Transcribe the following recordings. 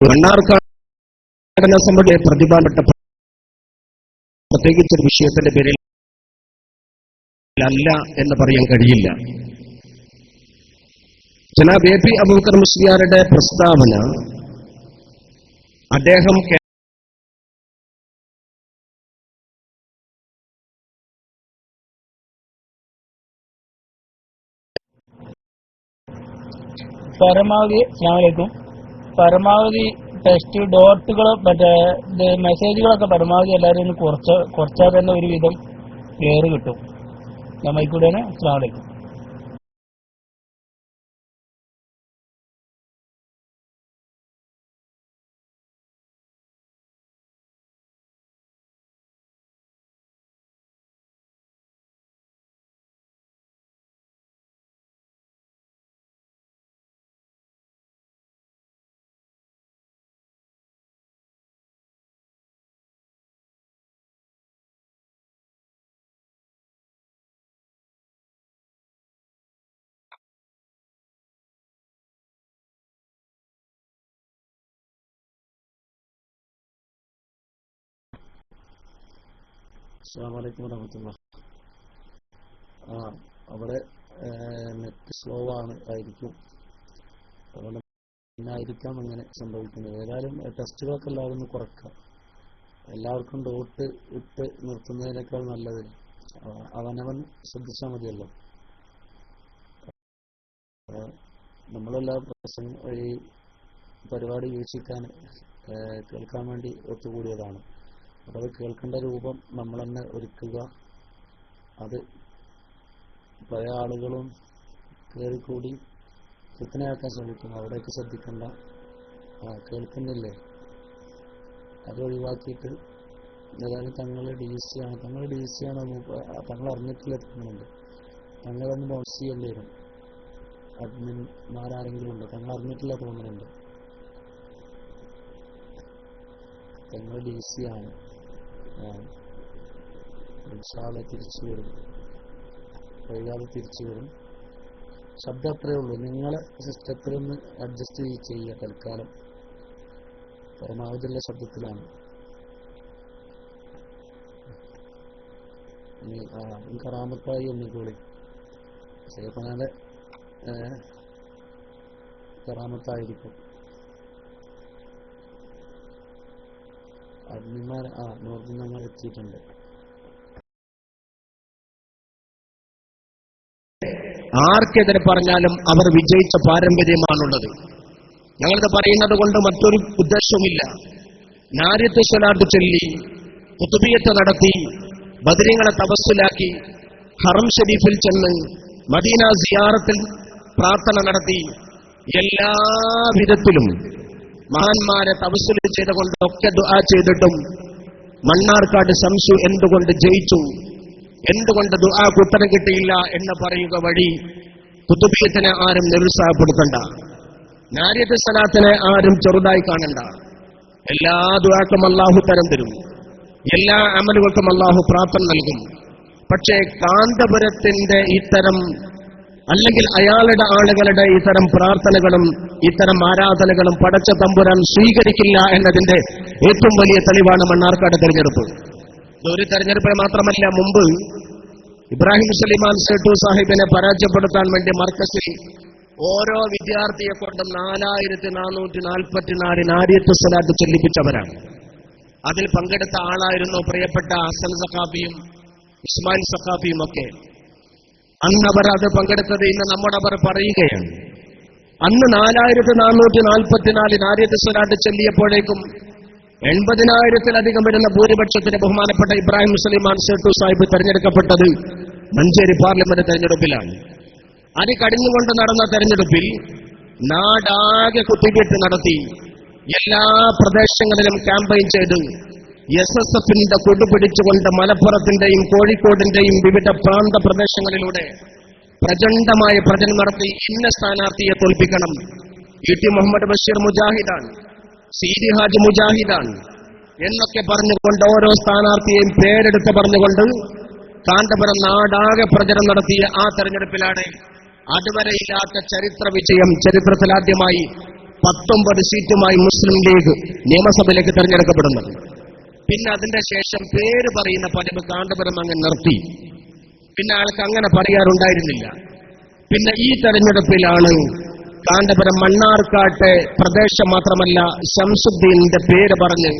മണ്ണാർക്കാടിനെ സംബന്ധിച്ച് പ്രതിഭാപ്പെട്ട പ്രത്യേകിച്ച് വിഷയത്തിന്റെ പേരിൽ അല്ല എന്ന് പറയാൻ കഴിയില്ല. ജനാബ് എ പി അബൂബക്കർ മുസ്ലിയാരുടെ പ്രസ്താവന അദ്ദേഹം പരമാവധി അസ്ലാമലൈക്കും പരമാവധി ടെസ്റ്റ് ഡോട്ടുകൾ മറ്റേ മെസ്സേജുകളൊക്കെ പരമാവധി എല്ലാവരും കുറച്ച് കുറച്ചാൽ തന്നെ ഒരുവിധം ക്ലിയർ കിട്ടും. ഞാൻ മൈക്കൂടെയാണ് അസ്ലാമലൈക്കും അസ്സാമലൈക്കും വറഹമത്തുള്ള ആ അവിടെ നെറ്റ് സ്ലോ ആണ് ആയിരിക്കും. അതുകൊണ്ട് ആയിരിക്കാം അങ്ങനെ സംഭവിക്കുന്നത്. ഏതായാലും ടെസ്റ്റുകളൊക്കെ എല്ലാവരും കുറക്കാം കുറക്കുക. എല്ലാവർക്കും ഡോട്ട് ഇട്ട് നിർത്തുന്നതിനേക്കാൾ നല്ലത് അവനവൻ ശ്രദ്ധിച്ചാൽ മതിയല്ലോ. നമ്മളെല്ലാ പ്രസംഗ ഈ പരിപാടി വീക്ഷിക്കാൻ കേൾക്കാൻ വേണ്ടി ഒത്തുകൂടിയതാണ്. അപ്പോൾ അത് കേൾക്കേണ്ട രൂപം നമ്മൾ തന്നെ ഒരുക്കുക. അത് പല ആളുകളും കയറിക്കൂടി ചിത്തനയാക്കാൻ ശ്രമിക്കുന്നു. അവിടേക്ക് ശ്രദ്ധിക്കണ്ട. കേൾക്കുന്നില്ലേ? അത് ഒഴിവാക്കിയിട്ട് ഏതായാലും തങ്ങൾ ഡി സി ആണ്. തങ്ങൾ ഡി സി ആണ് തങ്ങൾ അറിഞ്ഞിട്ടില്ല തങ്ങളുണ്ട്. തങ്ങളൊന്ന് ബൗൺസ് ചെയ്യേണ്ടി വരും. അഡ്മിന്മാരാരെങ്കിലും ഉണ്ടോ? തങ്ങൾ അറിഞ്ഞിട്ടില്ല തോന്നുന്നുണ്ട് തങ്ങൾ ഡി സി ആണ്. ഇൻഷാല്ല തിരിച്ചു വരും. തിരിച്ചു വരും. ശബ്ദം അത്രേ ഉള്ളൂ നിങ്ങളെ സിസ്റ്റത്തിൽ ഒന്ന് അഡ്ജസ്റ്റ് ചെയ്യുക തൽക്കാലം. പരമാവധിയുള്ള ശബ്ദത്തിലാണ്. കറാമത്തായി ഒന്നിക്കൂടി സേഫനാലെ കറാമത്തായിരിക്കും. അഡ്മിന്മാർ ആ നോർത്ത് നമ്മൾ എത്തിയിട്ടുണ്ട്. ആർക്കെതിരെ പറഞ്ഞാലും അവർ വിജയിച്ച പാരമ്പര്യമാണുള്ളത്. ഞങ്ങളിത് പറയുന്നത് കൊണ്ട് മറ്റൊരു ഉദ്ദേശവുമില്ല. നാര്യത്തെ സ്വലാത്ത് ചൊല്ലി കുത്തുബിയത്ത് നടത്തി ബദരിങ്ങളെ തപസ്സിലാക്കി ഹറം ഷരീഫിൽ ചെന്ന് മദീന സിയാറത്തിൽ പ്രാർത്ഥന നടത്തി എല്ലാ വിധത്തിലും മഹാന്മാരെ തപസ്സിൽ ചെയ്തുകൊണ്ടൊക്കെ ദുആ ചെയ്തിട്ടും മണ്ണാർക്കാട് ശംസു എന്തുകൊണ്ട് ജയിച്ചു? എന്തുകൊണ്ട് ദുആ ഉത്തരം കിട്ടിയില്ല എന്ന് പറയുക വഴി കുത്തുബിയത്തിനെ ആരും നിരുത്സാഹപ്പെടുത്തണ്ട. നാര്യത്ത് സലാത്തിനെ ആരും ചെറുതായി കാണണ്ട. എല്ലാ ദുആക്കും അള്ളാഹു തരം തരും. എല്ലാ അമലുകൾക്കും അള്ളാഹു പ്രാപ്തം നൽകും. പക്ഷേ കാന്തപുരത്തിന്റെ ഇത്തരം അല്ലെങ്കിൽ അയാളുടെ ആളുകളുടെ ഇത്തരം പ്രാർത്ഥനകളും ഇത്തരം ആരാധനകളും പടച്ച തമ്പുരാൻ സ്വീകരിക്കില്ല എന്നതിന്റെ ഏറ്റവും വലിയ തെളിവാണ് മണ്ണാർക്കാട് തെരഞ്ഞെടുപ്പ്. ഒരു തെരഞ്ഞെടുപ്പിൽ മാത്രമല്ല മുമ്പ് ഇബ്രാഹിം സലിമാൻ സേട്ടു സാഹിബിനെ പരാജയപ്പെടുത്താൻ വേണ്ടി മർക്കസിൽ ഓരോ വിദ്യാർത്ഥിയെ കൊണ്ടും നാലായിരത്തി നാനൂറ്റി നാൽപ്പത്തിനാല് നാരിയത്ത് സ്വലാത്ത് ചൊല്ലിപ്പിച്ചവരാണ്. അതിൽ പങ്കെടുത്ത ആളായിരുന്നു പ്രിയപ്പെട്ട ഹസൻ സഖാബിയും ഇസ്മായിൽ സഖാബിയും ഒക്കെ അന്ന് അവർ അത് പങ്കെടുത്തത് ഇന്ന് നമ്മോടവർ പറയുകയാണ്. അന്ന് നാലായിരത്തി നാനൂറ്റി നാൽപ്പത്തിനാല് നാരിയത്ത് സ്വലാത്ത് ചെല്ലിയപ്പോഴേക്കും എൺപതിനായിരത്തിലധികം വരുന്ന ഭൂരിപക്ഷത്തിന് ബഹുമാനപ്പെട്ട ഇബ്രാഹിം സലീമാൻ സേട്ടു സാഹിബ് തെരഞ്ഞെടുക്കപ്പെട്ടത്. മഞ്ചേരി പാർലമെന്റ് തെരഞ്ഞെടുപ്പിലാണ്. അത് കടിഞ്ഞുകൊണ്ട് നടന്ന തെരഞ്ഞെടുപ്പിൽ നാടാകെ കുത്തികെട്ട് നടത്തി എല്ലാ പ്രദേശങ്ങളിലും ക്യാമ്പയിൻ ചെയ്ത്. എസ് എസ് എഫിന്റെ കൊടുപിടിച്ചുകൊണ്ട് മലപ്പുറത്തിന്റെയും കോഴിക്കോടിന്റെയും വിവിധ പ്രാന്ത പ്രദേശങ്ങളിലൂടെ പ്രചണ്ഡമായ പ്രചരണം നടത്തി ഇന്ന സ്ഥാനാർത്ഥിയെ തോൽപ്പിക്കണം. ഇ ടി മുഹമ്മദ് ബഷീർ മുജാഹിദാണ് സീതി ഹാജ് മുജാഹിദാണ് എന്നൊക്കെ പറഞ്ഞുകൊണ്ട് ഓരോ സ്ഥാനാർത്ഥിയെയും പേരെടുത്ത് പറഞ്ഞുകൊണ്ട് കാന്തപുരം നാടാകെ പ്രചരണം നടത്തിയ ആ തെരഞ്ഞെടുപ്പിലാണ് അതുവരെ ഇല്ലാത്ത ചരിത്ര വിജയം ചരിത്രത്തിലാദ്യമായി പത്തൊമ്പത് സീറ്റുമായി മുസ്ലിം ലീഗ് നിയമസഭയിലേക്ക് തെരഞ്ഞെടുക്കപ്പെടുന്നത്. പിന്നെ അതിന്റെ ശേഷം പേര് പറയുന്ന പതിവ് കാന്തപുരം അങ്ങ് നിർത്തി. പിന്നെ ആൾക്ക് അങ്ങനെ പറയാറുണ്ടായിരുന്നില്ല. പിന്നെ ഈ തെരഞ്ഞെടുപ്പിലാണ് കാന്തപുരം മണ്ണാർക്കാട്ടെ പ്രദേശം മാത്രമല്ല ശംസുദ്ദീനിന്റെ പേര് പറഞ്ഞ്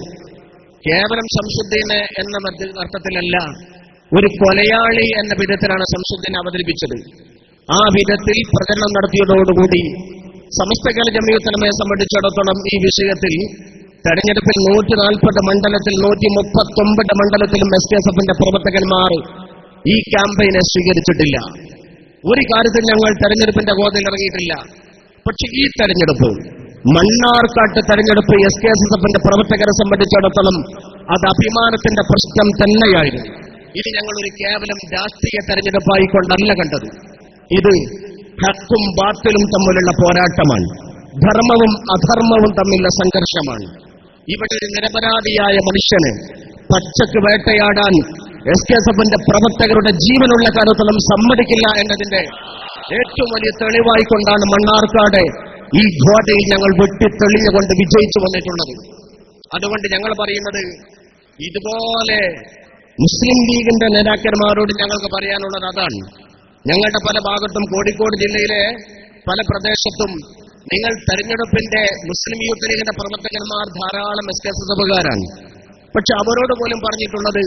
കേവലം ശംസുദ്ദീന് എന്ന അർത്ഥത്തിലല്ല ഒരു കൊലയാളി എന്ന വിധത്തിലാണ് ശംസുദ്ദീൻ അവതരിപ്പിച്ചത്. ആ വിധത്തിൽ പ്രചരണം നടത്തിയതോടുകൂടി സമസ്ത കേരള ജമീയത്തലമയെ സംബന്ധിച്ചിടത്തോളം ഈ വിഷയത്തിൽ തെരഞ്ഞെടുപ്പിൽ നൂറ്റി നാൽപ്പത് മണ്ഡലത്തിൽ നൂറ്റി മുപ്പത്തൊമ്പത് മണ്ഡലത്തിലും എസ് കെ എസ് എഫിന്റെ പ്രവർത്തകന്മാർ ഈ ക്യാമ്പയിനെ സ്വീകരിച്ചിട്ടില്ല. ഒരു കാര്യത്തിൽ ഞങ്ങൾ തെരഞ്ഞെടുപ്പിന്റെ ഗോതയിൽ ഇറങ്ങിയിട്ടില്ല. പക്ഷെ ഈ തെരഞ്ഞെടുപ്പ് മണ്ണാർക്കാട്ട് തെരഞ്ഞെടുപ്പ് എസ് കെ എസ് എസ് എഫിന്റെ പ്രവർത്തകരെ സംബന്ധിച്ചിടത്തോളം അത് അഭിമാനത്തിന്റെ പ്രശ്നം തന്നെയായിരുന്നു. ഇത് ഞങ്ങൾ ഒരു കേവലം രാഷ്ട്രീയ തെരഞ്ഞെടുപ്പായി കൊണ്ടല്ല കണ്ടത്. ഇത് ഹക്കും ബാത്തിലും തമ്മിലുള്ള പോരാട്ടമാണ്. ധർമ്മവും അധർമ്മവും തമ്മിലുള്ള സംഘർഷമാണ്. ഇവിടെ നിരപരാധിയായ മനുഷ്യന് പച്ചക്ക് വേട്ടയാടാൻ എസ് കെ എസ് എഫിന്റെ പ്രവർത്തകരുടെ ജീവനുള്ള കാലത്തോളം സമ്മതിക്കില്ല എന്നതിന്റെ ഏറ്റവും വലിയ തെളിവായിക്കൊണ്ടാണ് മണ്ണാർക്കാട് ഈ ഘോടയിൽ ഞങ്ങൾ വെട്ടിത്തെളിഞ്ഞുകൊണ്ട് വിജയിച്ചു വന്നിട്ടുള്ളത്. അതുകൊണ്ട് ഞങ്ങൾ പറയുന്നത് ഇതുപോലെ മുസ്ലിം ലീഗിന്റെ നേതാക്കന്മാരോട് ഞങ്ങൾക്ക് പറയാനുള്ളത് അതാണ്. ഞങ്ങളുടെ പല ഭാഗത്തും കോഴിക്കോട് ജില്ലയിലെ പല പ്രദേശത്തും നിങ്ങൾ തെരഞ്ഞെടുപ്പിന്റെ മുസ്ലിം യൂത്ത് ലീഗിന്റെ പ്രവർത്തകന്മാർ ധാരാളം എസ് കെ എസ് എഫുകാരാണ് പക്ഷെ അവരോട് പോലും പറഞ്ഞിട്ടുള്ളത്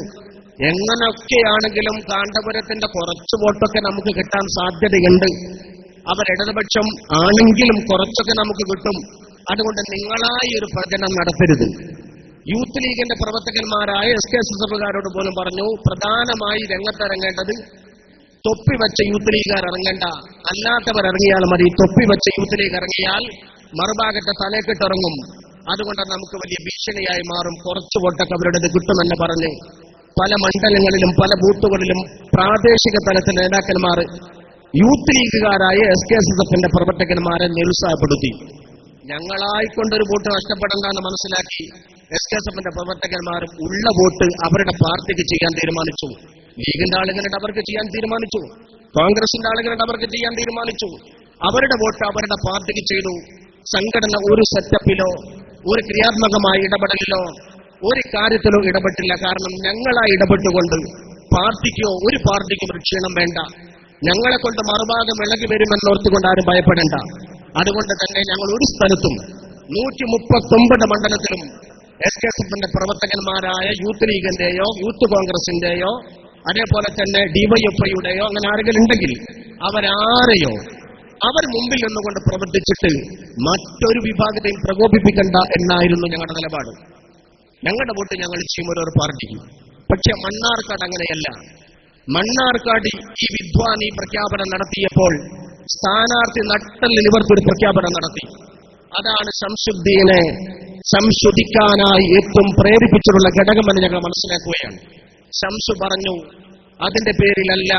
എങ്ങനെയൊക്കെയാണെങ്കിലും കാന്തപുരത്തിന്റെ കുറച്ച് വോട്ടൊക്കെ നമുക്ക് കിട്ടാൻ സാധ്യതയുണ്ട്. അവർ ഇടതുപക്ഷം ആണെങ്കിലും കുറച്ചൊക്കെ നമുക്ക് കിട്ടും. അതുകൊണ്ട് നിങ്ങളായി ഒരു പ്രചരണം നടത്തരുത്. യൂത്ത് ലീഗിന്റെ പ്രവർത്തകന്മാരായ എസ് കെ എസ് എസ് പോലും പറഞ്ഞു പ്രധാനമായി രംഗത്തിറങ്ങേണ്ടത് തൊപ്പി വെച്ച യൂത്ത് ലീഗുകാർ ഇറങ്ങണ്ട. അല്ലാത്തവർ ഇറങ്ങിയാൽ മതി. തൊപ്പി വെച്ച യൂത്ത് ലീഗ് ഇറങ്ങിയാൽ മറുഭാഗത്തെ തലക്കെട്ടിറങ്ങും അതുകൊണ്ട് നമുക്ക് വലിയ ഭീഷണിയായി മാറും. കുറച്ചു വോട്ടൊക്കെ അവരുടേത് കിട്ടുമെന്ന് പറഞ്ഞ് പല മണ്ഡലങ്ങളിലും പല ബൂത്തുകളിലും പ്രാദേശിക തലത്തിൽ നേതാക്കന്മാർ യൂത്ത് ലീഗുകാരായ എസ് കെ എസ് എസ് എഫിന്റെ പ്രവർത്തകന്മാരെ നിരുത്സാഹപ്പെടുത്തി. ഞങ്ങളായിക്കൊണ്ടൊരു വോട്ട് നഷ്ടപ്പെടണ്ടെന്ന് മനസ്സിലാക്കി എസ് കെ എസ് എഫിന്റെ പ്രവർത്തകന്മാർ ഉള്ള വോട്ട് അവരുടെ പാർട്ടിക്ക് ചെയ്യാൻ തീരുമാനിച്ചു. ലീഗിന്റെ ആളുകളുടെ അവർക്ക് ചെയ്യാൻ തീരുമാനിച്ചു. കോൺഗ്രസിന്റെ ആളുകളുടെ അവർക്ക് ചെയ്യാൻ തീരുമാനിച്ചു. അവരുടെ വോട്ട് അവരുടെ പാർട്ടിക്ക് ചെയ്തു. സംഘടന ഒരു സെറ്റപ്പിലോ ഒരു ക്രിയാത്മകമായ ഇടപെടലിലോ ഒരു കാര്യത്തിലോ ഇടപെട്ടില്ല. കാരണം ഞങ്ങളായി ഇടപെട്ടുകൊണ്ട് പാർട്ടിക്കോ ഒരു പാർട്ടിക്കും ഒരു ക്ഷീണം വേണ്ട. ഞങ്ങളെ കൊണ്ട് മറുഭാഗം ഇളകി വരുമെന്നോർത്തുകൊണ്ട് ആരും ഭയപ്പെടേണ്ട. അതുകൊണ്ട് തന്നെ ഞങ്ങൾ ഒരു സ്ഥലത്തും നൂറ്റി മുപ്പത്തൊമ്പത് മണ്ഡലത്തിലും എസ് കെ എഫിന്റെ പ്രവർത്തകന്മാരായ യൂത്ത് ലീഗിന്റെയോ യൂത്ത് കോൺഗ്രസിന്റെയോ അതേപോലെ തന്നെ ഡിവൈഎഫ്ഐയുടെയോ അങ്ങനെ ആരെങ്കിലും ഉണ്ടെങ്കിൽ അവരാരെയോ അവർ മുമ്പിൽ നിന്നുകൊണ്ട് പ്രവർത്തിച്ചിട്ട് മറ്റൊരു വിഭാഗത്തെയും പ്രകോപിപ്പിക്കണ്ട എന്നായിരുന്നു ഞങ്ങളുടെ നിലപാട്. ഞങ്ങളുടെ വോട്ട് ഞങ്ങൾ ഓരോ പാർട്ടിക്ക് പക്ഷെ മണ്ണാർക്കാട് അങ്ങനെയല്ല. മണ്ണാർക്കാട് ഈ വിദ്വാൻ ഈ പ്രഖ്യാപനം നടത്തിയപ്പോൾ സ്ഥാനാർത്ഥി നട്ടലിൽ ഇവർക്കൊരു പ്രഖ്യാപനം നടത്തി. അതാണ് ശംസുദ്ദീനെ സംശുദ്ധിക്കാനായി ഏറ്റവും പ്രേരിപ്പിച്ചിട്ടുള്ള ഘടകമെന്ന് ഞങ്ങൾ മനസ്സിലാക്കുകയാണ്. ശംസു പറഞ്ഞു അതിന്റെ പേരിലല്ല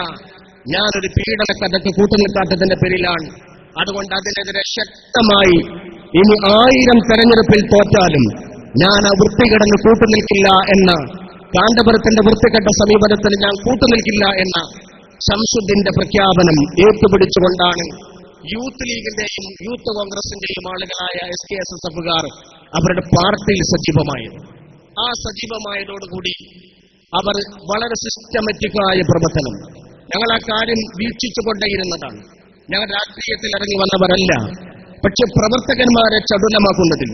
ഞാനൊരു പീഡന കഥക്ക് കൂട്ടുനിൽക്കാത്തതിന്റെ പേരിലാണ്. അതുകൊണ്ട് അതിനെതിരെ ശക്തമായി ഇനി ആയിരം തെരഞ്ഞെടുപ്പിൽ തോറ്റാലും ഞാൻ ആ വൃത്തികേടന് കൂട്ടുനിൽക്കില്ല എന്ന കാന്തപുരത്തിന്റെ വൃത്തികെട്ട സമീപനത്തിന് ഞാൻ കൂട്ടുനിൽക്കില്ല എന്ന ശംസുദ്ദീന്റെ പ്രഖ്യാപനം ഏറ്റുപിടിച്ചുകൊണ്ടാണ് യൂത്ത് ലീഗിന്റെയും യൂത്ത് കോൺഗ്രസിന്റെയും ആളുകളായ എസ് കെ എസ് എസ് എഫുകാർ അവരുടെ പാർട്ടിയിൽ സജീവമായത്. ആ സജീവമായതോടുകൂടി അവർ വളരെ സിസ്റ്റമാറ്റിക്കായ പ്രവർത്തനം. ഞങ്ങൾ ആ കാര്യം വീക്ഷിച്ചുകൊണ്ടേയിരുന്നതാണ്. ഞങ്ങൾ രാഷ്ട്രീയത്തിൽ ഇറങ്ങി വന്നവരല്ല. പക്ഷെ പ്രവർത്തകന്മാരെ ചടുലമാക്കുന്നതിൽ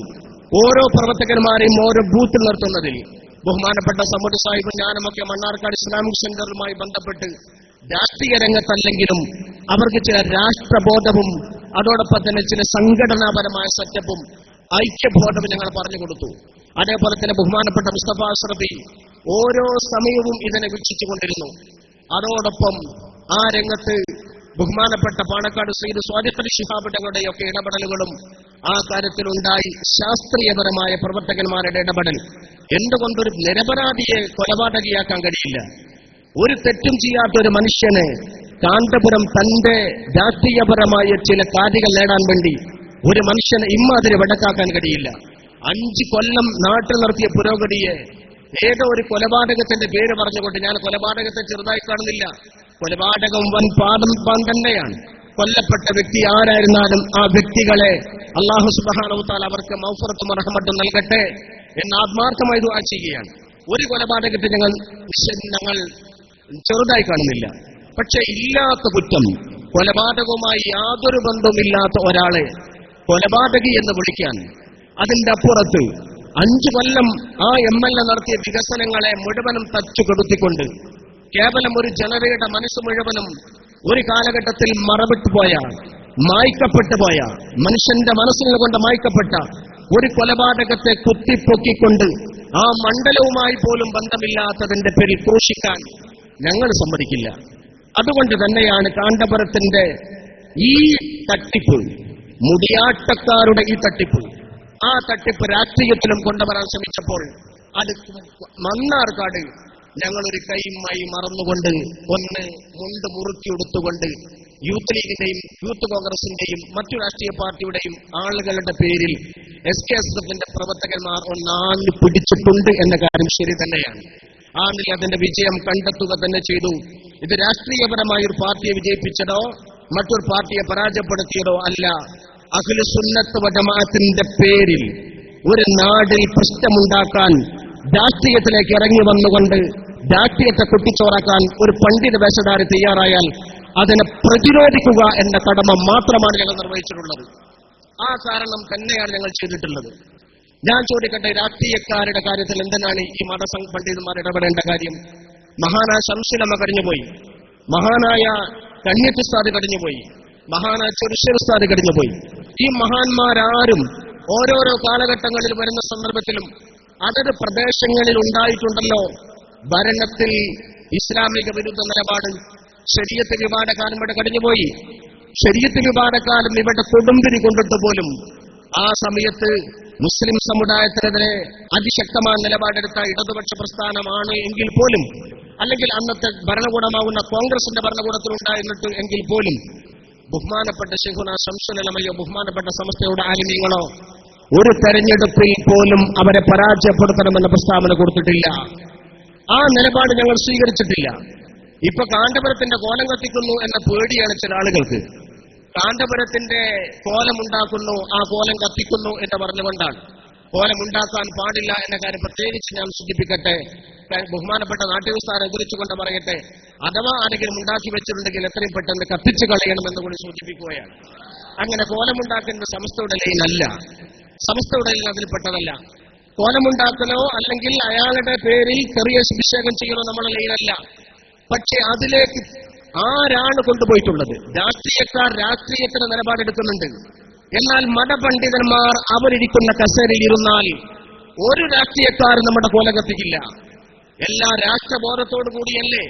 ഓരോ പ്രവർത്തകന്മാരെയും ഓരോ ബൂത്തിൽ നിർത്തുന്നതിൽ ബഹുമാനപ്പെട്ട സമൂഹ സാഹിബ് ഞാനുമൊക്കെ മണ്ണാർക്കാട് ഇസ്ലാമിക് സെന്ററുമായി ബന്ധപ്പെട്ട് രാഷ്ട്രീയ രംഗത്തല്ലെങ്കിലും അവർക്ക് ചില രാഷ്ട്രബോധവും അതോടൊപ്പം തന്നെ ചില സംഘടനാപരമായ സെറ്റപ്പും ഐക്യബോധവും ഞങ്ങൾ പറഞ്ഞു കൊടുത്തു. അതേപോലെ തന്നെ ബഹുമാനപ്പെട്ട മുസ്തഫ അഷ്റഫി ഓരോ സമയവും ഇതിനെ വീക്ഷിച്ചുകൊണ്ടിരുന്നു അതോടൊപ്പം ആ രംഗത്ത് ബഹുമാനപ്പെട്ട പാണക്കാട് ശ്രീ സ്വാതിപ്പലി ശിഹാബ് തങ്ങളുടെയൊക്കെ ഇടപെടലുകളും ആ കാര്യത്തിലുണ്ടായി. ശാസ്ത്രീയപരമായ പ്രവർത്തകന്മാരുടെ ഇടപെടൽ. എന്തുകൊണ്ടൊരു നിരപരാധിയെ കൊലപാതകയാക്കാൻ കഴിയില്ല? ഒരു തെറ്റും ചെയ്യാത്ത ഒരു മനുഷ്യനെ കാന്തപുരം തന്റെ രാഷ്ട്രീയപരമായ ചില കാര്യങ്ങൾ നേടാൻ വേണ്ടി ഒരു മനുഷ്യനെ ഇമ്മാതിരി വടക്കാക്കാൻ കഴിയില്ല. അഞ്ച് കൊല്ലം നാട്ടിൽ നടത്തിയ പുരോഗതിയെ ഏതോ ഒരു കൊലപാതകത്തിന്റെ പേര് പറഞ്ഞുകൊണ്ട് ഞാൻ കൊലപാതകത്തെ ചെറുതായി കാണുന്നില്ല. കൊലപാതകം വൻ പാദം പാൻ തന്നെയാണ് കൊല്ലപ്പെട്ട വ്യക്തി ആരായിരുന്നാലും ആ വ്യക്തികളെ അള്ളാഹു സുബാനവത്താൽ അവർക്ക് മൗഫറത്തും റഹമത്തും നൽകട്ടെ എന്ന് ആത്മാർത്ഥമായി ദുആ ചെയ്യുകയാണ്. ഒരു കൊലപാതകത്തെ ഞങ്ങൾ ഞങ്ങൾ ചെറുതായി കാണുന്നില്ല. പക്ഷെ ഇല്ലാത്ത കുറ്റം കൊലപാതകവുമായി യാതൊരു ബന്ധവുമില്ലാത്ത ഒരാളെ കൊലപാതകി എന്ന് വിളിക്കാൻ അതിന്റെ അപ്പുറത്ത് അഞ്ചു കൊല്ലം ആ എം എൽ എ നടത്തിയ വികസനങ്ങളെ മുഴുവനും തച്ചു കെടുത്തിക്കൊണ്ട് കേവലം ഒരു ജനതയുടെ മനസ്സ് മുഴുവനും ഒരു കാലഘട്ടത്തിൽ മറവിട്ടു പോയ മായ്ക്കപ്പെട്ടു പോയ മനുഷ്യന്റെ മനസ്സിൽ കൊണ്ട് മായ്ക്കപ്പെട്ട ഒരു കൊലപാതകത്തെ കുത്തിപ്പൊക്കിക്കൊണ്ട് ആ മണ്ഡലവുമായി പോലും ബന്ധമില്ലാത്തതിന്റെ പേരിൽ ക്രൂശിക്കാൻ ഞങ്ങൾ സമ്മതിക്കില്ല. അതുകൊണ്ട് തന്നെയാണ് കാന്തപുരത്തിന്റെ ഈ തട്ടിപ്പ് മുടിയാട്ടക്കാരുടെ ഈ തട്ടിപ്പ് ആ തട്ടിപ്പ് രാഷ്ട്രീയത്തിലും കൊണ്ടുവരാൻ ശ്രമിച്ചപ്പോൾ അത് മണ്ണാർക്കാട് ഞങ്ങളൊരു കൈയുമായി മറന്നുകൊണ്ട് ഒന്ന് മുണ്ട് മുറുക്കി എടുത്തുകൊണ്ട് യൂത്ത് ലീഗിന്റെയും യൂത്ത് കോൺഗ്രസിന്റെയും മറ്റു രാഷ്ട്രീയ പാർട്ടിയുടെയും ആളുകളുടെ പേരിൽ എസ് കെ എസ് എഫിന്റെ പ്രവർത്തകന്മാർ ഒന്നാഞ്ഞു പിടിച്ചിട്ടുണ്ട് എന്ന കാര്യം ശരി തന്നെയാണ്. ആ നില അതിന്റെ വിജയം കണ്ടെത്തുക തന്നെ ചെയ്തു. ഇത് രാഷ്ട്രീയപരമായ ഒരു പാർട്ടിയെ വിജയിപ്പിച്ചതോ മറ്റൊരു പാർട്ടിയെ പരാജയപ്പെടുത്തിയതോ അല്ല. അഖില സുന്നത്ത് വജമാഅത്തിന്റെ പേരിൽ ഒരു നാടിൽ പ്രശ്നമുണ്ടാക്കാൻ രാഷ്ട്രീയത്തിലേക്ക് ഇറങ്ങി വന്നുകൊണ്ട് രാഷ്ട്രീയത്തെ കുട്ടിച്ചോറാക്കാൻ ഒരു പണ്ഡിത വേഷധാരി തയ്യാറായാൽ അതിനെ പ്രതിരോധിക്കുക എന്ന കടമ മാത്രമാണ് ഞങ്ങൾ നിർവഹിച്ചിട്ടുള്ളത്. ആ കാരണം തന്നെയാണ് ഞങ്ങൾ ചെയ്തിട്ടുള്ളത്. ഞാൻ ചോദിക്കട്ടെ രാഷ്ട്രീയക്കാരുടെ കാര്യത്തിൽ എന്തിനാണ് ഈ മതസംഘ പണ്ഡിതന്മാർ ഇടപെടേണ്ട കാര്യം? മഹാനായ ശംസുലമ്മ കടിഞ്ഞുപോയി മഹാനായ കണ്ണിപ്പിസ്താദ് കടിഞ്ഞുപോയി മഹാനായ ചെറുശ്ശേരുസ്താദ് കഴിഞ്ഞുപോയി ഈ മഹാന്മാരാരും ഓരോരോ കാലഘട്ടങ്ങളിൽ വരുന്ന സന്ദർഭത്തിലും അതത് പ്രദേശങ്ങളിൽ ഉണ്ടായിട്ടുണ്ടല്ലോ. ഭരണത്തിൽ ഇസ്ലാമിക വിരുദ്ധ നിലപാട് ശരീരത്തെ വിവാദക്കാലം ഇവിടെ കടിഞ്ഞുപോയി. ശരീരത്തെ വിവാദക്കാലം ഇവിടെ കൊടുമ്പിരി കൊണ്ടിട്ട് പോലും ആ സമയത്ത് മുസ്ലിം സമുദായത്തിനെതിരെ അതിശക്തമായ നിലപാടെടുത്ത ഇടതുപക്ഷ പ്രസ്ഥാനമാണ് എങ്കിൽ പോലും അല്ലെങ്കിൽ അന്നത്തെ ഭരണകൂടമാവുന്ന കോൺഗ്രസിന്റെ ഭരണകൂടത്തിലുണ്ടായിരുന്നിട്ട് എങ്കിൽ പോലും ബഹുമാനപ്പെട്ട ശിഹുന ശംസുലമയോ ബഹുമാനപ്പെട്ട സമസ്തയുടെ ആലിമ്യങ്ങളോ ഒരു തെരഞ്ഞെടുപ്പിൽ പോലും അവരെ പരാജയപ്പെടുത്തണമെന്ന പ്രസ്താവന കൊടുത്തിട്ടില്ല. ആ നിലപാട് ഞങ്ങൾ സ്വീകരിച്ചിട്ടില്ല. ഇപ്പൊ കാന്തപുരത്തിന്റെ കോലം കത്തിക്കുന്നു എന്ന പേടിയാണ് ചില ആളുകൾക്ക്. കാന്തപുരത്തിന്റെ കോലമുണ്ടാക്കുന്നു ആ കോലം കത്തിക്കുന്നു എന്ന് പറഞ്ഞുകൊണ്ടാണ്. കോലമുണ്ടാക്കാൻ പാടില്ല എന്ന കാര്യം പ്രത്യേകിച്ച് ഞാൻ സൂചിപ്പിക്കട്ടെ. ബഹുമാനപ്പെട്ട നാട്യവിസ്താരം എതിരിച്ചുകൊണ്ട് പറയട്ടെ. അഥവാ ആരെങ്കിലും ഉണ്ടാക്കി വെച്ചിട്ടുണ്ടെങ്കിൽ എത്രയും പെട്ടെന്ന് കത്തിച്ചു കളയണമെന്ന് കൂടി സൂചിപ്പിക്കുകയാണ്. അങ്ങനെ കോലമുണ്ടാക്കുന്ന സമസ്തയുടെ ലൈനല്ല സമസ്തയുടെ ലൈൻ അതിൽപ്പെട്ടതല്ല. കോലമുണ്ടാക്കലോ അല്ലെങ്കിൽ അയാളുടെ പേരിൽ ചെറിയ അഭിഷേകം ചെയ്യലോ നമ്മുടെ ലൈനല്ല പക്ഷെ അതിലേക്ക് ആരാണ് കൊണ്ടുപോയിട്ടുള്ളത്? രാഷ്ട്രീയക്കാർ രാഷ്ട്രീയത്തിന് നിലപാടെടുക്കുന്നുണ്ട്. എന്നാൽ മതപണ്ഡിതന്മാർ അവരിരിക്കുന്ന കസേരയിൽ ഇരുന്നാൽ ഒരു രാഷ്ട്രീയക്കാരും നമ്മുടെ കോല കത്തിക്കില്ല. എല്ലാ രാഷ്ട്രബോധത്തോടു കൂടിയല്ലേ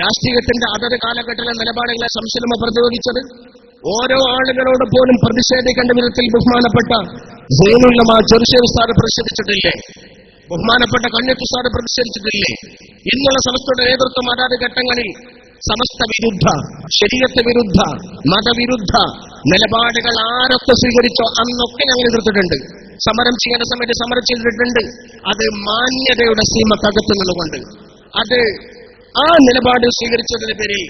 രാഷ്ട്രീയത്തിന്റെ അതത് കാലഘട്ടത്തിലെ നിലപാടുകളെ സംശയമ പ്രതിരോധിച്ചത്? ഓരോ ആളുകളോട് പോലും പ്രതിഷേധിക്കേണ്ട വിധത്തിൽ ബഹുമാനപ്പെട്ട സൈനുള്ളമ ചെറുശ്ശേരി സാറ് പ്രതിഷേധിച്ചിട്ടില്ലേ? ബഹുമാനപ്പെട്ട സാറ് പ്രതിഷേധിച്ചിട്ടില്ലേ? ഇന്നുള്ള സമസ്തയുടെ നേതൃത്വം അതാത് ഘട്ടങ്ങളിൽ സമസ്ത വിരുദ്ധ ശരീരത്തെ വിരുദ്ധ മതവിരുദ്ധ നിലപാടുകൾ ആരൊക്കെ സ്വീകരിച്ചോ അന്നൊക്കെ ഞങ്ങൾ എതിർത്തിട്ടുണ്ട്. സമരം ചെയ്യേണ്ട സമയത്ത് സമരം ചെയ്തിട്ടുണ്ട്. അത് മാന്യതയുടെ സീമക്കകത്ത് നിന്നുകൊണ്ട്. അത് ആ നിലപാട് സ്വീകരിച്ചതിന് പേരിൽ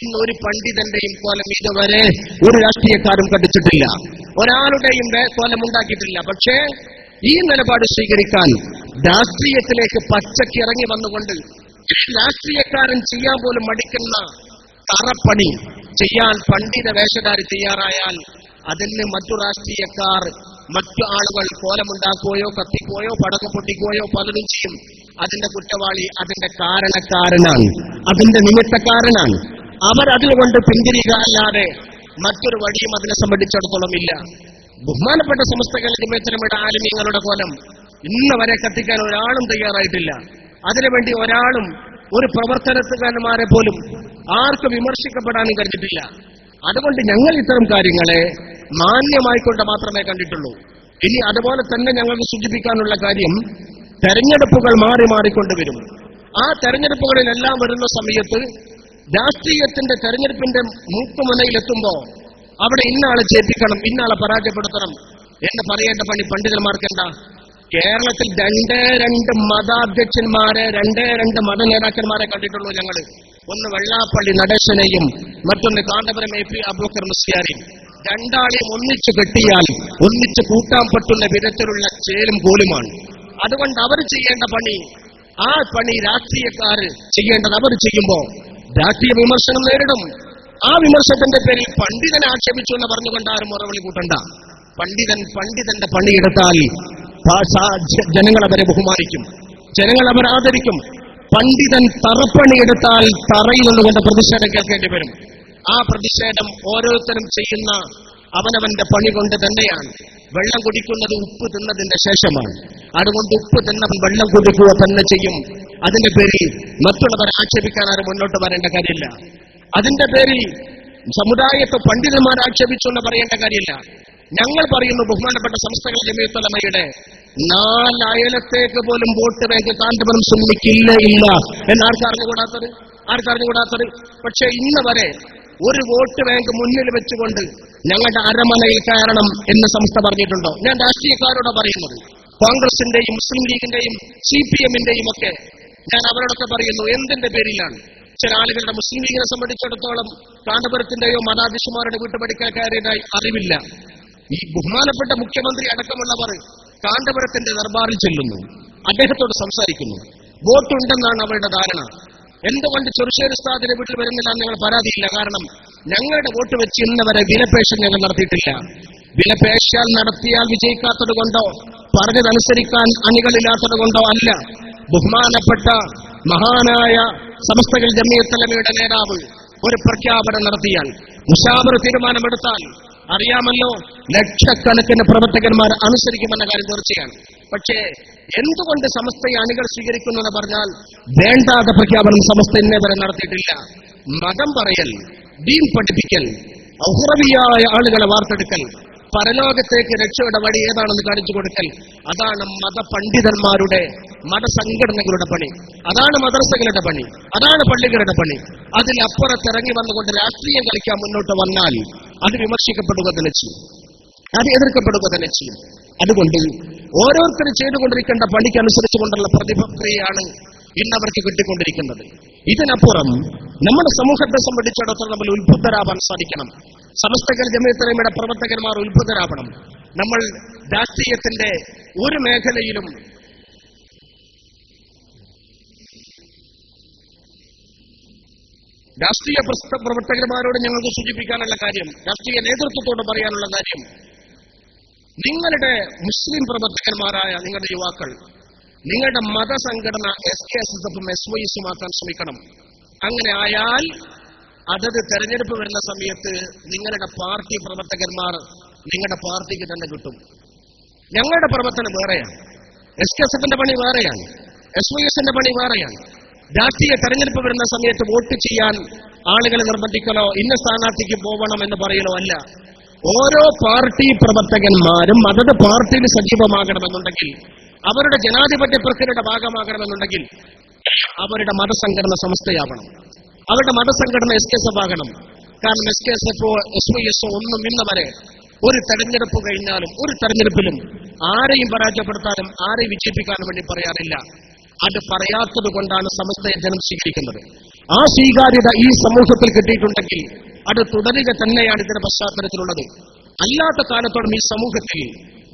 ഇന്ന് ഒരു പണ്ഡിതന്റെയും കോലം ഇതുവരെ ഒരു രാഷ്ട്രീയക്കാരും കണ്ടിച്ചിട്ടില്ല. ഒരാളുടെയും കോലം ഉണ്ടാക്കിയിട്ടില്ല. പക്ഷേ ഈ നിലപാട് സ്വീകരിക്കാൻ രാഷ്ട്രീയത്തിലേക്ക് പച്ചക്കിറങ്ങി വന്നുകൊണ്ട് രാഷ്ട്രീയക്കാരൻ ചെയ്യാൻ പോലും മടിക്കുന്ന തറപ്പണി ചെയ്യാൻ പണ്ഡിത വേഷക്കാർ തയ്യാറായാൽ അതിന് മറ്റു രാഷ്ട്രീയക്കാർ മറ്റു ആളുകൾ കോലമുണ്ടാക്കുകയോ കത്തിക്കുകയോ പടക്കം പൊട്ടിക്കുകയോ പലതും ചെയ്യും. അതിന്റെ കുറ്റവാളി അതിന്റെ കാരണക്കാരനാണ്. അതിന്റെ നിമിത്തക്കാരനാണ്. അവർ അതിലുകൊണ്ട് പിന്തിരിക അല്ലാതെ മറ്റൊരു വഴിയും അതിനെ സംബന്ധിച്ചിടത്തോളം ഇല്ല ബഹുമാനപ്പെട്ട സമസ്തകളുടെ ജമയത്തിനുമിട ആലിമ്യങ്ങളുടെ കോലം ഇന്ന് വരെ കത്തിക്കാൻ ഒരാളും തയ്യാറായിട്ടില്ല. അതിനുവേണ്ടി ഒരാളും ഒരു പ്രവർത്തനത്തുകാരന്മാരെ പോലും ആർക്കും വിമർശിക്കപ്പെടാനും കഴിഞ്ഞിട്ടില്ല. അതുകൊണ്ട് ഞങ്ങൾ ഇത്തരം കാര്യങ്ങളെ മാന്യമായിക്കൊണ്ട് മാത്രമേ കണ്ടിട്ടുള്ളൂ. ഇനി അതുപോലെ തന്നെ ഞങ്ങൾക്ക് സൂചിപ്പിക്കാനുള്ള കാര്യം തെരഞ്ഞെടുപ്പുകൾ മാറി മാറിക്കൊണ്ടുവരും ആ തെരഞ്ഞെടുപ്പുകളിലെല്ലാം വരുന്ന സമയത്ത് രാഷ്ട്രീയത്തിന്റെ തെരഞ്ഞെടുപ്പിന്റെ മൂക്കുമുനയിലെത്തുമ്പോ അവിടെ ഇന്നാളെ ജയിപ്പിക്കണം ഇന്നാളെ പരാജയപ്പെടുത്തണം. എന്ന് പറയേണ്ട പണി പണ്ഡിതന്മാർക്ക് എന്താ കേരളത്തിൽ രണ്ടേ രണ്ട് മതാധ്യക്ഷന്മാരെ രണ്ടേ രണ്ട് മത നേതാക്കന്മാരെ കണ്ടിട്ടുള്ളൂ ഞങ്ങൾ ഒന്ന് വെള്ളാപ്പള്ളി നടേശനെയും മറ്റൊന്ന് കാന്തപുരം എ പി അബൂക്കർ മുസ്ലിയാരെയും രണ്ടാളെയും ഒന്നിച്ചു കെട്ടിയാൽ ഒന്നിച്ചു കൂട്ടാൻ പറ്റുന്ന വിധത്തിലുള്ള ചേലും കോലുമാണ്. അതുകൊണ്ട് അവർ ചെയ്യേണ്ട പണി ആ പണി രാഷ്ട്രീയക്കാർ ചെയ്യേണ്ടത് അവർ ചെയ്യുമ്പോൾ രാഷ്ട്രീയ വിമർശനം നേരിടും. ആ വിമർശത്തിന്റെ പേരിൽ പണ്ഡിതനെ ആക്ഷേപിച്ചു എന്ന് പറഞ്ഞുകൊണ്ട് ആരും മുറവിളി കൂട്ടണ്ട. പണ്ഡിതൻ പണ്ഡിതന്റെ പണിയെടുത്താൽ ജനങ്ങൾ അവരെ ബഹുമാനിക്കും. ജനങ്ങൾ അവരെ ആദരിക്കും. പണ്ഡിതൻ തറപ്പണിയെടുത്താൽ തറയിൽ നിന്നുകൊണ്ട് പ്രതിഷേധം കേൾക്കേണ്ടി വരും. ആ പ്രതിഷേധം ഓരോരുത്തരും ചെയ്യുന്ന അവനവന്റെ പണി കൊണ്ട് തന്നെയാണ്. വെള്ളം കുടിക്കുന്നത് ഉപ്പ് തിന്നതിന്റെ ശേഷമാണ്. അതുകൊണ്ട് ഉപ്പ് തിന്നവൻ വെള്ളം കുടിക്കുക തന്നെ ചെയ്യും. അതിന്റെ പേരിൽ മറ്റുള്ളവർ ആക്ഷേപിക്കാൻ ആരും മുന്നോട്ട് വരേണ്ട കാര്യമില്ല. അതിന്റെ പേരിൽ സമുദായത്തെ പണ്ഡിതന്മാർ ആക്ഷേപിച്ചു എന്ന് പറയേണ്ട കാര്യമില്ല. ഞങ്ങൾ പറയുന്നു ബഹുമാനപ്പെട്ട സംസ്ഥകൾ ജമീത്തലമയുടെ നാലയലത്തേക്ക് പോലും വോട്ട് ബാങ്ക് കാന്തപുരം സുന്നിക്കില്ല ഇല്ല. എന്നാർക്കറിഞ്ഞുകൂടാത്തത് ആർക്കറിഞ്ഞുകൂടാത്തത് പക്ഷെ ഇന്ന് വരെ ഒരു വോട്ട് ബാങ്ക് മുന്നിൽ വെച്ചുകൊണ്ട് ഞങ്ങളുടെ അരമനയിൽ കയറണം എന്ന് സംസ്ഥ പറഞ്ഞിട്ടുണ്ടോ? ഞാൻ രാഷ്ട്രീയക്കാരോട് പറയുന്നത്. കോൺഗ്രസിന്റെയും മുസ്ലിം ലീഗിന്റെയും സി പി എമ്മിന്റെയും ഒക്കെ ഞാൻ അവരോടൊക്കെ പറയുന്നു എന്തിന്റെ പേരിലാണ്? ചില ആളുകളുടെ മുസ്ലിം ലീഗിനെ സംബന്ധിച്ചിടത്തോളം കാന്തപുരത്തിന്റെയോ മതാധിഷമാരുടെ വീട്ടുപടിക്കൽ കയറിയതായി അറിവില്ല. ഈ ബഹുമാനപ്പെട്ട മുഖ്യമന്ത്രി അടക്കമുള്ളവർ കാന്തപുരത്തിന്റെ ദർബാറിൽ ചെല്ലുന്നു. അദ്ദേഹത്തോട് സംസാരിക്കുന്നു. വോട്ടുണ്ടെന്നാണ് അവരുടെ ധാരണ. എന്തുകൊണ്ട് ചെറുശ്ശേരി ഉസ്താദിന്റെ വീട്ടിൽ വരുന്നില്ല ഞങ്ങൾ പരാതിയില്ല. കാരണം ഞങ്ങളുടെ വോട്ട് വെച്ച് ഇന്നവരെ വിലപേശം ഞങ്ങൾ നടത്തിയിട്ടില്ല. വിലപേശാൽ നടത്തിയാൽ വിജയിക്കാത്തത് കൊണ്ടോ പറഞ്ഞതനുസരിക്കാൻ അണികളില്ലാത്തത് കൊണ്ടോ അല്ല. ബഹുമാനപ്പെട്ട മഹാനായ സമസ്തകൾ ജമിയത്തലമയുടെ നേതാവ് ഒരു പ്രഖ്യാപനം നടത്തിയാൽ മുഷാബർ തീരുമാനമെടുത്താൽ അറിയാമല്ലോ ലക്ഷക്കണക്കിന് പ്രവർത്തകന്മാർ അനുസരിക്കുമെന്ന കാര്യം തീർച്ചയാണ്. പക്ഷേ എന്തുകൊണ്ട് സമസ്തയെ അണികൾ സ്വീകരിക്കുന്നു എന്ന് പറഞ്ഞാൽ വേണ്ടാത്ത പ്രഖ്യാപനം സമസ്ത ഇന്നേ വരെ നടത്തിയിട്ടില്ല. മതം പറയൽ ദീൻ പഠിപ്പിക്കൽ ഔഹറവിയായ ആളുകളെ വാർത്തെടുക്കൽ പരലോകത്തേക്ക് രക്ഷയുടെ വഴി ഏതാണെന്ന് കാണിച്ചു കൊടുക്കൽ? അതാണ് മതപണ്ഡിതന്മാരുടെ മതസംഘടനകളുടെ പണി. അതാണ് മദ്രസകളുടെ പണി. അതാണ് പള്ളികളുടെ പണി. അതിലപ്പുറത്തിറങ്ങി വന്നുകൊണ്ട് രാഷ്ട്രീയം കളിക്കാൻ മുന്നോട്ട് വന്നാൽ അത് വിമർശിക്കപ്പെടുക തന്നെ ചെയ്യും. അത് എതിർക്കപ്പെടുക തന്നെ ചെയ്യും. അതുകൊണ്ട് ഓരോരുത്തരും ചെയ്തുകൊണ്ടിരിക്കേണ്ട പണിക്ക് അനുസരിച്ചുകൊണ്ടുള്ള പ്രതിക്രിയയാണ് ഇന്നവർക്ക് കിട്ടിക്കൊണ്ടിരിക്കുന്നത്. ഇതിനപ്പുറം നമ്മുടെ സമൂഹത്തെ സംബന്ധിച്ചിടത്തോളം നമ്മൾ ഉത്ഭുതരാവാൻ സാധിക്കണം. സമസ്തകൽ ജമയത്തലമയുടെ പ്രവർത്തകന്മാർ ഉത്ഭുതരാവണം. നമ്മൾ രാഷ്ട്രീയത്തിന്റെ ഒരു മേഖലയിലും രാഷ്ട്രീയ പ്രവർത്തകന്മാരോട് ഞങ്ങൾക്ക് സൂചിപ്പിക്കാനുള്ള കാര്യം രാഷ്ട്രീയ നേതൃത്വത്തോട് പറയാനുള്ള കാര്യം നിങ്ങളുടെ മുസ്ലിം പ്രവർത്തകന്മാരായ നിങ്ങളുടെ യുവാക്കൾ നിങ്ങളുടെ മതസംഘടന എസ് കെ എസ് എസ് എഫും എസ് വൈ എസുമാക്കാൻ ശ്രമിക്കണം. അങ്ങനെ ആയാൽ അതത് തെരഞ്ഞെടുപ്പ് വരുന്ന സമയത്ത് നിങ്ങളുടെ പാർട്ടി പ്രവർത്തകന്മാർ നിങ്ങളുടെ പാർട്ടിക്ക് തന്നെ കിട്ടും. ഞങ്ങളുടെ പ്രവർത്തനം വേറെയാണ്. എസ് കെ എസ് എഫിന്റെ പണി വേറെയാണ്. എസ് വൈ എസിന്റെ പണി വേറെയാണ്. രാഷ്ട്രീയ തെരഞ്ഞെടുപ്പ് വരുന്ന സമയത്ത് വോട്ട് ചെയ്യാൻ ആളുകളെ നിർബന്ധിക്കണോ? ഇന്ന സ്ഥാനാർത്ഥിക്ക് പോകണം എന്ന് പറയണോ അല്ല. ഓരോ പാർട്ടി പ്രവർത്തകന്മാരും അതത് പാർട്ടിയിൽ സജീവമാകണമെന്നുണ്ടെങ്കിൽ അവരുടെ ജനാധിപത്യ പ്രക്രിയയുടെ ഭാഗമാകണമെന്നുണ്ടെങ്കിൽ അവരുടെ മതസംഘടന സംസ്ഥയാവണം അവരുടെ മതസംഘടന എസ് കെ എഫ് ആകണം. കാരണം S K S F S Y S ഒന്നും ഇന്ന് വരെ ഒരു തെരഞ്ഞെടുപ്പ് കഴിഞ്ഞാലും ഒരു തെരഞ്ഞെടുപ്പിലും ആരെയും പരാജയപ്പെടുത്താനും ആരെയും വിജയിപ്പിക്കാനും വേണ്ടി പറയാറില്ല. അത് പറയാത്തത് കൊണ്ടാണ് സമസ്തയെ ജനം സ്വീകരിക്കുന്നത്. ആ സ്വീകാര്യത ഈ സമൂഹത്തിൽ കിട്ടിയിട്ടുണ്ടെങ്കിൽ അത് തുടരുക തന്നെയാണ് ഇതിന്റെ പശ്ചാത്തലത്തിലുള്ളത്. അല്ലാത്ത കാലത്തോളം ഈ സമൂഹത്തിൽ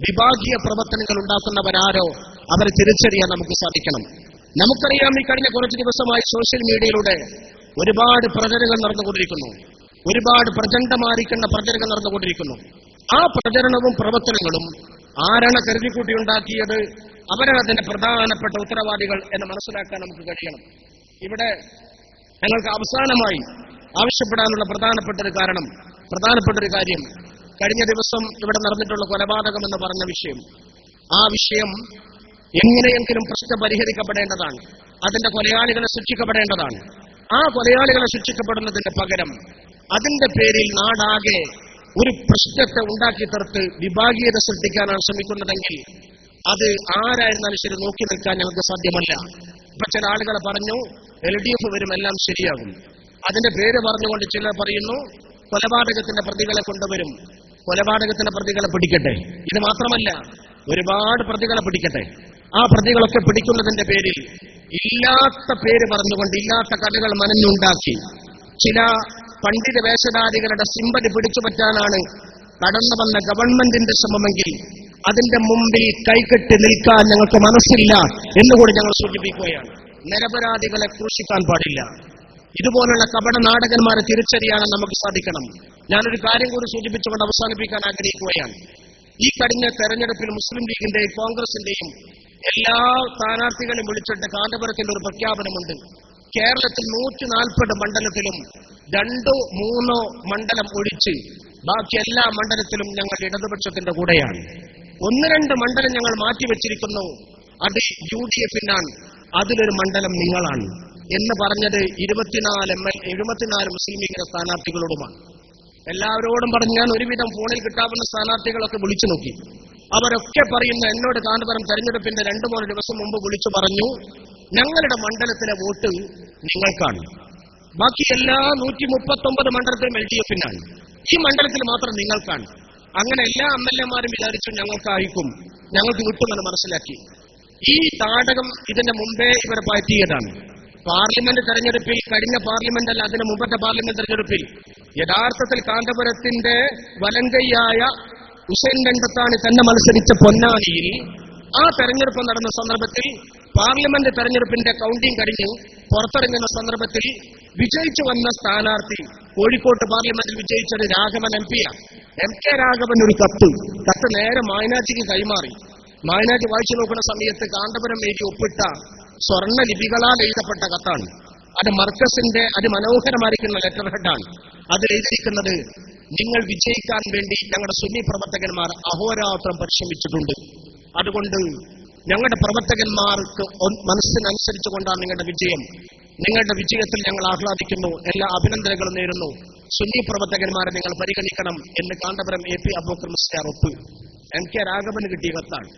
വിഭാഗീയ പ്രവർത്തനങ്ങൾ ഉണ്ടാക്കുന്നവരാരോ അവരെ തിരിച്ചറിയാൻ നമുക്ക് സാധിക്കണം. നമുക്കറിയാം ഈ കഴിഞ്ഞ കുറച്ച് ദിവസമായി സോഷ്യൽ മീഡിയയിലൂടെ ഒരുപാട് പ്രചരണങ്ങൾ നടന്നുകൊണ്ടിരിക്കുന്നു. ഒരുപാട് പ്രചണ്ഡമായിരിക്കുന്ന പ്രചരണങ്ങൾ നടന്നുകൊണ്ടിരിക്കുന്നു. ആ പ്രചരണവും പ്രവർത്തനങ്ങളും ആരാണ് കരുതിക്കൂട്ടിയുണ്ടാക്കിയത് അവരാണ് അതിന്റെ പ്രധാനപ്പെട്ട ഉത്തരവാദികൾ എന്ന് മനസ്സിലാക്കാൻ നമുക്ക് കഴിയണം. ഇവിടെ ഞങ്ങൾക്ക് അവസാനമായി ആവശ്യപ്പെടാനുള്ള പ്രധാനപ്പെട്ട ഒരു കാരണം പ്രധാനപ്പെട്ട ഒരു കാര്യം. കഴിഞ്ഞ ദിവസം ഇവിടെ നടന്നിട്ടുള്ള കൊലപാതകം എന്ന് പറഞ്ഞ വിഷയം. ആ വിഷയം എങ്ങനെയെങ്കിലും പ്രശ്നം പരിഹരിക്കപ്പെടേണ്ടതാണ്. അതിന്റെ കൊലയാളികളെ ശിക്ഷിക്കപ്പെടേണ്ടതാണ്. ആ കൊലയാളികളെ ശിക്ഷിക്കപ്പെടുന്നതിന് പകരം അതിന്റെ പേരിൽ നാടാകെ ഒരു പ്രശ്നത്തെ ഉണ്ടാക്കി തീർത്ത് വിഭാഗീയത സൃഷ്ടിക്കാനാണ് ശ്രമിക്കുന്നതെങ്കിൽ അത് ആരായിരുന്നാലും ശരി നോക്കി നിൽക്കാൻ ഞങ്ങൾക്ക് സാധ്യമല്ല. ഇപ്പൊ ചില ആളുകൾ പറഞ്ഞു എൽ ഡി എഫ് വരും എല്ലാം ശരിയാകും. അതിന്റെ പേര് പറഞ്ഞുകൊണ്ട് ചിലർ പറയുന്നു കൊലപാതകത്തിന്റെ പ്രതികളെ കൊണ്ടുവരും. കൊലപാതകത്തിന്റെ പ്രതികളെ പിടിക്കട്ടെ. ഇത് മാത്രമല്ല ഒരുപാട് പ്രതികളെ പിടിക്കട്ടെ. ആ പ്രതികളൊക്കെ പിടിക്കുന്നതിന്റെ പേരിൽ ഇല്ലാത്ത പേര് പറഞ്ഞുകൊണ്ട് ഇല്ലാത്ത കഥകൾ മനഞ്ഞുണ്ടാക്കി. ചില പണ്ഡിത വേഷധാരികളുടെ സിമ്പതി പിടിച്ചു പറ്റാനാണ് കടന്നു വന്ന ഗവൺമെന്റിന്റെ ശ്രമമെങ്കിൽ അതിന്റെ മുമ്പിൽ കൈകെട്ടി നിൽക്കാൻ ഞങ്ങൾക്ക് മനസ്സില്ല എന്നുകൂടി ഞങ്ങൾ സൂചിപ്പിക്കുകയാണ്. നിരപരാധികളെ ക്രൂശിക്കാൻ പാടില്ല. ഇതുപോലുള്ള കപട നാടകന്മാരെ തിരിച്ചറിയാൻ നമുക്ക് സാധിക്കണം. ഞാനൊരു കാര്യം കൂടി സൂചിപ്പിച്ചുകൊണ്ട് അവസാനിപ്പിക്കാൻ ആഗ്രഹിക്കുകയാണ്. ഈ കഴിഞ്ഞ തെരഞ്ഞെടുപ്പിൽ മുസ്ലിം ലീഗിന്റെയും കോൺഗ്രസിന്റെയും എല്ലാ സ്ഥാനാർത്ഥികളെയും വിളിച്ചിട്ട് കാന്തപുരത്തിൽ ഒരു പ്രഖ്യാപനമുണ്ട്. കേരളത്തിൽ നൂറ്റി നാൽപ്പത് മണ്ഡലത്തിലും രണ്ടോ മൂന്നോ മണ്ഡലം ഒഴിച്ച് ബാക്കി എല്ലാ മണ്ഡലത്തിലും ഞങ്ങൾ ഇടതുപക്ഷത്തിന്റെ കൂടെയാണ്. ഒന്ന് രണ്ട് മണ്ഡലം ഞങ്ങൾ മാറ്റിവെച്ചിരിക്കുന്നു. അത് യു ഡി എഫിനാണ്. അതിലൊരു മണ്ഡലം നിങ്ങളാണ് എന്ന് പറഞ്ഞത് ഇരുപത്തിനാല് എം എൽ എഴുപത്തിനാല് മുസ്ലിം ലീഗിന്റെ സ്ഥാനാർത്ഥികളോടുമാണ്. എല്ലാവരോടും പറഞ്ഞ് ഞാൻ ഒരുവിധം ഫോണിൽ കിട്ടാവുന്ന സ്ഥാനാർത്ഥികളൊക്കെ വിളിച്ചു നോക്കി. അവരൊക്കെ പറയുന്ന എന്നോട് കാന്തപുരം തെരഞ്ഞെടുപ്പിന്റെ രണ്ടു മൂന്ന് ദിവസം മുമ്പ് വിളിച്ചു പറഞ്ഞു ഞങ്ങളുടെ മണ്ഡലത്തിലെ വോട്ട് നിങ്ങൾക്കാണ് ബാക്കി എല്ലാ നൂറ്റി മുപ്പത്തൊമ്പത് മണ്ഡലത്തിലും എൽ ഡി എഫിനാണ് ഈ മണ്ഡലത്തിൽ മാത്രം നിങ്ങൾക്കാണ് അങ്ങനെ എല്ലാ എം എൽ എമാരും വിചാരിച്ചു ഞങ്ങൾക്കായിരിക്കും ഞങ്ങൾക്ക് കിട്ടുമെന്ന് മനസ്സിലാക്കി. ഈ താടകം ഇതിന്റെ മുമ്പേ ഇവർ പറ്റിയതാണ്. പാർലമെന്റ് തെരഞ്ഞെടുപ്പിൽ കഴിഞ്ഞ പാർലമെന്റ് അല്ല അതിന് മുമ്പത്തെ പാർലമെന്റ് തെരഞ്ഞെടുപ്പിൽ യഥാർത്ഥത്തിൽ കാന്തപുരത്തിന്റെ വലങ്കയ്യായ ഹുസൈൻ രംഗത്താണ് തന്നെ മത്സരിച്ച പൊന്നാനിയിൽ ആ തെരഞ്ഞെടുപ്പ് നടന്ന സന്ദർഭത്തിൽ പാർലമെന്റ് തെരഞ്ഞെടുപ്പിന്റെ കൗണ്ടിംഗ് കഴിഞ്ഞ് പുറത്തിറങ്ങുന്ന സന്ദർഭത്തിൽ വിജയിച്ചു വന്ന സ്ഥാനാർത്ഥി കോഴിക്കോട്ട് പാർലമെന്റിൽ വിജയിച്ചത് Raghavan M P M K Raghavan ഒരു കത്ത്. കത്ത് നേരെ മായനാജിക്ക് കൈമാറി. മായനാജി വായിച്ചു നോക്കുന്ന സമയത്ത് കാന്തപുരം എഴുതി ഒപ്പിട്ട സ്വർണ ലിപികളാൽ എഴുതപ്പെട്ട കത്താണ്. അത് മർക്കസിന്റെ അതിമനോഹരമായിരിക്കുന്ന ലെറ്റർ ഹെഡാണ് അത് എഴുതിയിരിക്കുന്നത് നിങ്ങൾ വിജയിക്കാൻ വേണ്ടി ഞങ്ങളുടെ സുന്നി പ്രവർത്തകന്മാർ അഹോരാത്രം പരിശ്രമിച്ചിട്ടുണ്ട്. അതുകൊണ്ട് ഞങ്ങളുടെ പ്രവർത്തകന്മാർക്ക് ഒ- മനസ്സിനനുസരിച്ചുകൊണ്ടാണ് നിങ്ങളുടെ വിജയം. നിങ്ങളുടെ വിജയത്തിൽ ഞങ്ങൾ ആഹ്ലാദിക്കുന്നു. എല്ലാ അഭിനന്ദനങ്ങളും നേരുന്നു. സുന്നി പ്രവർത്തകന്മാരെ നിങ്ങൾ പരിഗണിക്കണം എന്ന് കാന്തപുരം എ പി അബൂക്കർ മുസ്ലിയാർ ഒപ്പ്. എം കെ രാഘവന് കിട്ടിയ കത്താണ്.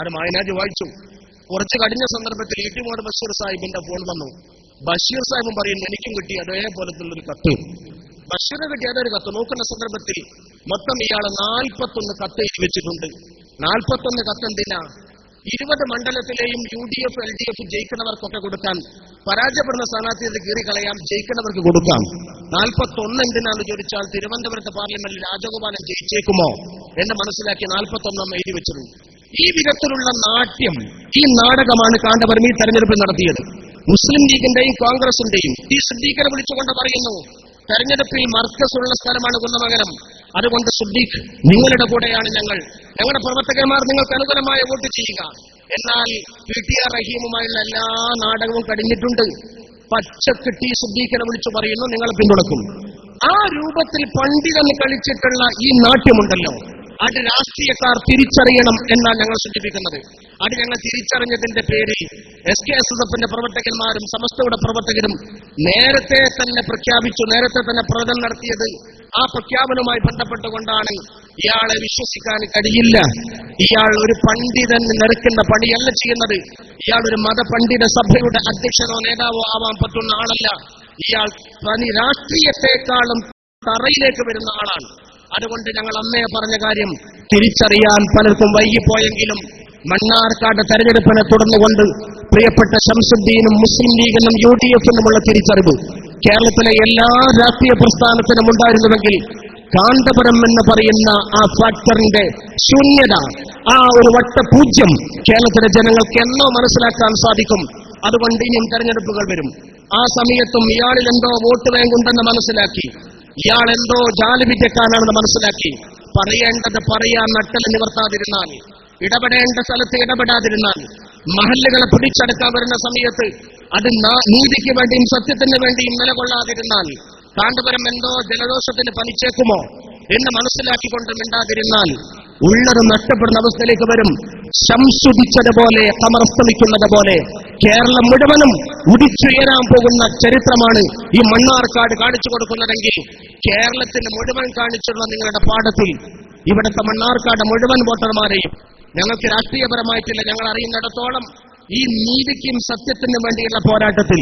അത് മായനാജ് വായിച്ചു. കുറച്ച് കഴിഞ്ഞ സന്ദർഭത്തിൽ ഇട്ടിമോട് ബഷീർ സാഹിബിന്റെ ഫോൺ വന്നു. ബഷീർ സാഹിബും പറയുന്നു എനിക്കും കിട്ടി അതേപോലത്തുള്ളൊരു കത്ത്. ബഷീറിന് കിട്ടിയ അതൊരു കത്ത് നോക്കുന്ന സന്ദർഭത്തിൽ മൊത്തം ഇയാൾ നാൽപ്പത്തൊന്ന് കത്ത് വെച്ചിട്ടുണ്ട്. നാൽപ്പത്തൊന്ന് കത്ത് എന്തിനാ ഇരുപത് മണ്ഡലത്തിലെയും U D F L D F ജയിക്കുന്നവർക്കൊക്കെ കൊടുക്കാൻ പരാജയപ്പെടുന്ന സ്ഥാനാർത്ഥിയെ കീറിക്കളയാം ജയിക്കുന്നവർക്ക് കൊടുക്കാം. നാൽപ്പത്തൊന്ന് എന്തിനാന്ന് ചോദിച്ചാൽ തിരുവനന്തപുരത്ത് പാർലമെന്റിൽ രാജഗോപാലൻ ജയിച്ചേക്കുമോ എന്ന് മനസ്സിലാക്കി നാൽപ്പത്തൊന്നും എഴുതി വെച്ചിരുന്നു ഈ വിധത്തിലുള്ള നാട്യം ഈ നാടകമാണ് കാന്തപുരം ഈ നടത്തിയത്. മുസ്ലിം ലീഗിന്റെയും കോൺഗ്രസിന്റെയും ഈ സിദ്ദീഖിനെ വിളിച്ചുകൊണ്ട് പറയുന്നു തെരഞ്ഞെടുപ്പിൽ മർക്കസ് ഉള്ള സ്ഥലമാണ് കുന്നമംഗലം. അതുകൊണ്ട് സുദ്ദീഖ് നിങ്ങളുടെ കൂടെയാണ് ഞങ്ങൾ. ഞങ്ങളുടെ പ്രവർത്തകന്മാർ നിങ്ങൾക്ക് അനുകൂലമായ വോട്ട് ചെയ്യുക. എന്നാൽ പി ടി ആർ റഹീമുമായുള്ള എല്ലാ നാടകവും കഴിഞ്ഞിട്ടുണ്ട്. പച്ചക്ക് ടി സുദ്ദീഖിനെ വിളിച്ചു പറയുന്നു നിങ്ങൾ പിന്തുണക്കും. ആ രൂപത്തിൽ പണ്ഡിതൻ കളിച്ചിട്ടുള്ള ഈ നാട്യമുണ്ടല്ലോ. അത് രാഷ്ട്രീയക്കാർ തിരിച്ചറിയണം എന്നാണ് ഞങ്ങൾ സൂചിപ്പിക്കുന്നത്. അത് ഞങ്ങൾ തിരിച്ചറിഞ്ഞതിന്റെ പേര് എസ് കെ എസ് എസ് എഫിന്റെ പ്രവർത്തകന്മാരും സമസ്തയുടെ പ്രവർത്തകരും നേരത്തെ തന്നെ പ്രഖ്യാപിച്ചു നേരത്തെ തന്നെ പ്രകടനം നടത്തിയത്. ആ പ്രഖ്യാപനവുമായി ബന്ധപ്പെട്ടുകൊണ്ടാണ് ഇയാളെ വിശ്വസിക്കാൻ കഴിയില്ല. ഇയാൾ ഒരു പണ്ഡിതൻ നിരക്കുന്ന പണിയല്ല ചെയ്യുന്നത്. ഇയാൾ ഒരു മതപണ്ഡിത സഭയുടെ അധ്യക്ഷനോ നേതാവോ ആവാൻ പറ്റുന്ന ആളല്ല. ഇയാൾ തനി രാഷ്ട്രീയത്തെക്കാളും തറയിലേക്ക് വരുന്ന ആളാണ്. അതുകൊണ്ട് ഞങ്ങൾ അമ്മയെ പറഞ്ഞ കാര്യം തിരിച്ചറിയാൻ പലർക്കും വൈകിപ്പോയെങ്കിലും മണ്ണാർക്കാട് തെരഞ്ഞെടുപ്പിനെ തുടർന്നുകൊണ്ട് പ്രിയപ്പെട്ട ശംസുദ്ദീനും മുസ്ലിം ലീഗിനും യു ഡി എഫിനുമുള്ള തിരിച്ചറിവ്. കേരളത്തിലെ എല്ലാ രാഷ്ട്രീയ പ്രസ്ഥാനത്തിനും ഉണ്ടായിരുന്നുവെങ്കിൽ കാന്തപുരം എന്ന് പറയുന്ന ആ ഫാക്ടറിന്റെ ശൂന്യത ആ ഒരു വട്ട പൂജ്യം കേരളത്തിലെ ജനങ്ങൾക്ക് എന്നോ മനസ്സിലാക്കാൻ സാധിക്കും. അതുകൊണ്ട് ഇനിയും തെരഞ്ഞെടുപ്പുകൾ വരും. ആ സമയത്തും ഇയാളിൽ എന്തോ വോട്ട് ബാങ്കുണ്ടെന്ന് മനസ്സിലാക്കി. ഇയാൾ എന്തോ ജാലവിദ്യക്കാരാണെന്ന് മനസ്സിലാക്കി. പറയേണ്ടത് പറയാൻ നട്ടൽ നിവർത്താതിരുന്നാൽ ഇടപെടേണ്ട സ്ഥലത്ത് ഇടപെടാതിരുന്നാൽ മഹല്ലുകളെ പിടിച്ചെടുക്കാൻ വരുന്ന സമയത്ത് അത് നീതിക്ക് വേണ്ടിയും സത്യത്തിന് വേണ്ടിയും നിലകൊള്ളാതിരുന്നാൽ കാന്തപുരം എന്തോ ജലദോഷത്തിന് പനിച്ചേക്കുമോ? എന്ന് മനസ്സിലാക്കിക്കൊണ്ട് മിണ്ടാതിരുന്നാൽ ഉള്ളത് നഷ്ടപ്പെടുന്ന അവസ്ഥയിലേക്ക് വരും. ശംസുദിച്ചതുപോലെ കമറസ്തമിക്കുന്നത് പോലെ കേരളം മുഴുവനും ഉദിച്ചുയരാൻ പോകുന്ന ചരിത്രമാണ് ഈ മണ്ണാർക്കാട് കാണിച്ചു കൊടുക്കുന്നതെങ്കിൽ കേരളത്തിന് മുഴുവൻ കാണിച്ചുള്ള നിങ്ങളുടെ പാഠത്തിൽ ഇവിടുത്തെ മണ്ണാർക്കാട് മുഴുവൻ വോട്ടർമാരെയും ഞങ്ങൾക്ക് രാഷ്ട്രീയപരമായിട്ടില്ല ഞങ്ങൾ അറിയുന്നിടത്തോളം ഈ നീതിക്കും സത്യത്തിനും വേണ്ടിയുള്ള പോരാട്ടത്തിൽ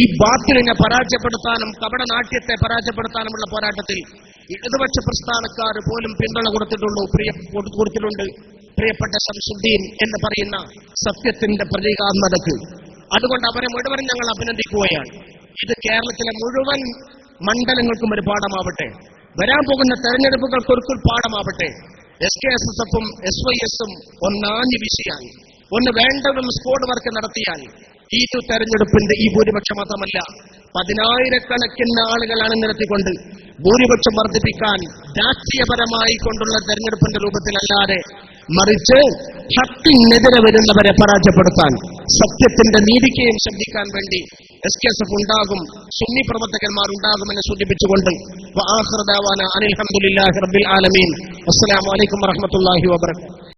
ഈ ബാത്തിലിനെ പരാജയപ്പെടുത്താനും കപടനാട്യത്തെ പരാജയപ്പെടുത്താനുമുള്ള പോരാട്ടത്തിൽ ഇടതുപക്ഷ പ്രസ്ഥാനക്കാർ പോലും പിന്തുണ കൊടുത്തിട്ടുള്ളൂ പ്രിയ കൊടുത്തിട്ടുണ്ട്. പ്രിയപ്പെട്ട ശംസുദ്ദീൻ എന്ന് പറയുന്ന സത്യത്തിന്റെ പ്രതീകാത്മതക്ക് അതുകൊണ്ട് അവരെ മുഴുവൻ ഞങ്ങൾ അഭിനന്ദിക്കുകയാണ്. ഇത് കേരളത്തിലെ മുഴുവൻ മണ്ഡലങ്ങൾക്കും ഒരു പാഠമാവട്ടെ. വരാൻ പോകുന്ന തെരഞ്ഞെടുപ്പുകൾക്ക് ഒരു പാഠമാവട്ടെ. എസ് കെ എസ് എസ് എഫും എസ് വൈ എസും ഒന്നാഞ്ഞു വീശിയാൽ ഒന്ന് വേണ്ടതും സ്കോഡ് വർക്ക് നടത്തിയാൽ ഈ തെരഞ്ഞെടുപ്പിന്റെ ഈ ഭൂരിപക്ഷം മാത്രമല്ല പതിനായിരക്കണക്കിന് ആളുകൾ നിരത്തിക്കൊണ്ട് ഭൂരിപക്ഷം വർദ്ധിപ്പിക്കാൻ രാഷ്ട്രീയപരമായി കൊണ്ടുള്ള തെരഞ്ഞെടുപ്പിന്റെ രൂപത്തിലല്ലാതെ മറിച്ച് ശക്തിനെതിരെ വരുന്നവരെ പരാജയപ്പെടുത്താൻ സത്യത്തിന്റെ നീതിക്കെയും ശബ്ദിക്കാൻ വേണ്ടി എസ് കെ എസ് എഫ് ഉണ്ടാകും സുന്നി പ്രവർത്തകന്മാർ ഉണ്ടാകുമെന്ന് സൂചിപ്പിച്ചുകൊണ്ട് അനിൽ ഹംദുലില്ലാഹി റബ്ബിൽ ആലമീൻ.